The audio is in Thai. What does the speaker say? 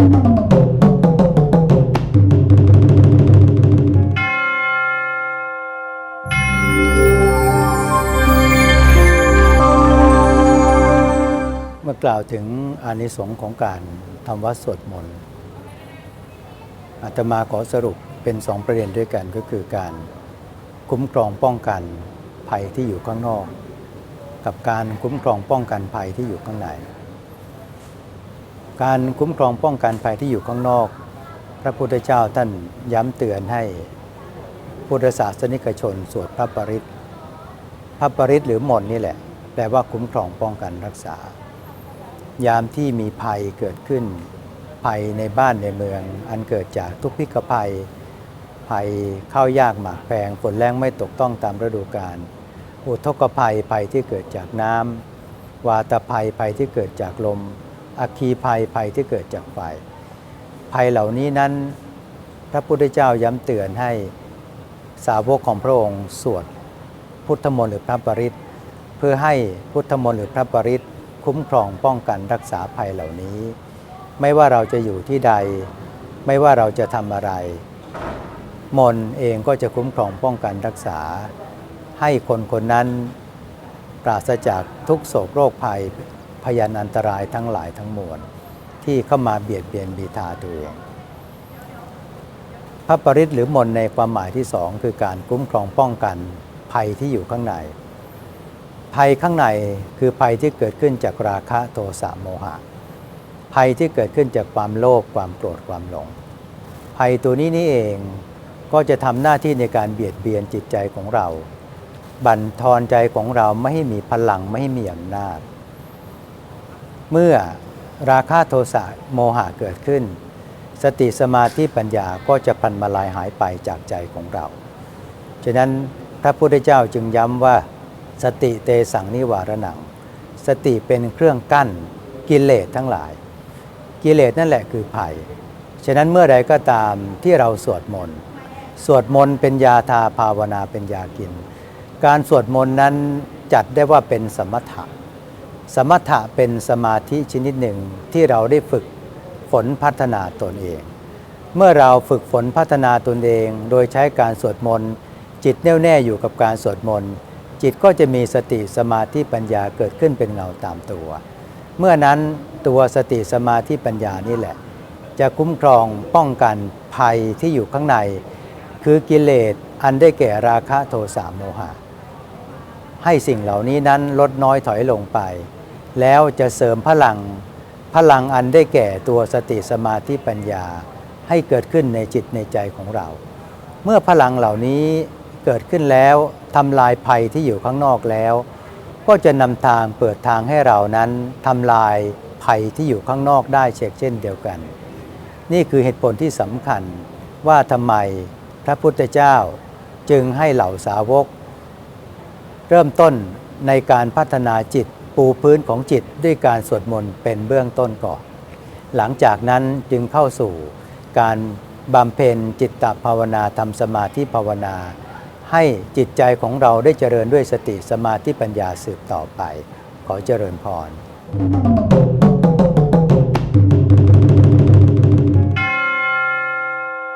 เมื่อกล่าวถึงอานิสงส์ของการทำวัดสวดมนต์อาตมาขอสรุปเป็นสองประเด็นด้วยกันก็คือการคุ้มครองป้องกันภัยที่อยู่ข้างนอก กับการคุ้มครองป้องกันภัยที่อยู่ข้างใน การคุ้มครองป้องกันภัยที่อยู่ข้างนอก พระพุทธเจ้าท่านย้ำเตือนให้พุทธศาสนิกชนสวดพระปริตพระปริตหรือมนนี่แหละ แปลว่าคุ้มครองป้องกันรักษา ยามที่มีภัยเกิดขึ้น ภัยในบ้านในเมือง อันเกิดจากทุกพิกภัย ภัยข้าวยากหมากแพงฝนแรงไม่ตกต้องตามฤดูกาลอุทกภัยภัยที่เกิดจากน้ำวาตภัยภัยที่เกิดจากลม อัคคีภัยภัยที่เกิดจากไฟ ภัยเหล่านี้นั้น พระพุทธเจ้าย้ำเตือนให้สาวกของพระองค์สวดพุทธมนต์หรือพระปริตเพื่อให้พุทธมนต์หรือพระปริตคุ้มครองป้องกันรักษาภัยเหล่านี้ ไม่ว่าเราจะอยู่ที่ใด ไม่ว่าเราจะทำอะไร มนเองก็จะคุ้มครองป้องกันรักษา ให้คนคนนั้นปราศจากทุกโศกโรคภัย พยานอันตรายทั้งหลายทั้งมวลที่เข้ามาเบียดเบียนบีทาตัวเองพระปริตรหรือมนในความหมายที่สองคือการคุ้มครองป้องกันภัยที่อยู่ข้างใน ภัยข้างในคือภัยที่เกิดขึ้นจากราคะโทสะโมหะ ภัยที่เกิดขึ้นจากความโลภความโกรธความหลง ภัยตัวนี้นี่เองก็จะทำหน้าที่ในการเบียดเบียนจิตใจของเรา บั่นทอนใจของเราไม่ให้มีพลังไม่ให้มีอำนาจ เมื่อราคะโทสะโมหะเกิดขึ้น สติสมาธิปัญญาก็จะพันมาลายหายไปจากใจของเรา ฉะนั้นพระพุทธเจ้าจึงย้ำว่า สติเตสังนิวารนัง สติเป็นเครื่องกั้นกิเลสทั้งหลาย กิเลสนั่นแหละคือภัย ฉะนั้นเมื่อใดก็ตามที่เราสวดมนต์สวดมนต์เป็นยาทาภาวนาเป็นยากิน การสวดมนต์นั้นจัดได้ว่าเป็นสมถะ สมถะเป็นสมาธิชนิดหนึ่งที่เราได้ฝึกฝนพัฒนาตนเอง เมื่อเราฝึกฝนพัฒนาตนเอง โดยใช้การสวดมนต์จิตแน่วแน่อยู่กับการสวดมนต์จิตก็จะมีสติสมาธิปัญญาเกิดขึ้นเป็นเงาตามตัว เมื่อนั้นตัวสติสมาธิปัญญานี่แหละ จะคุ้มครองป้องกันภัยที่อยู่ข้างใน คือกิเลสอันได้แก่ราคะโทสะโมหะ ให้สิ่งเหล่านี้นั้นลดน้อยถอยลงไป แล้วจะเสริมพลังพลังอันได้แก่ตัวสติสมาธิปัญญาให้เกิดขึ้นในจิตในใจของเรา เมื่อพลังเหล่านี้เกิดขึ้นแล้วทำลายภัยที่อยู่ข้างนอกแล้ว ก็จะนำทางเปิดทางให้เรานั้นทำลายภัยที่อยู่ข้างนอกได้เช่นเช่นเดียวกัน นี่คือเหตุผลที่สำคัญว่าทำไมพระพุทธเจ้าจึงให้เหล่าสาวก เริ่มต้นในการพัฒนาจิต ปูพื้นของจิตด้วยการสวดมนต์เป็นเบื้องต้นก่อนหลังจากนั้นจึงเข้าสู่การบำเพ็ญจิตตภาวนาทำสมาธิภาวนา ให้จิตใจของเราได้เจริญด้วยสติสมาธิปัญญาสืบต่อไป ขอเจริญพร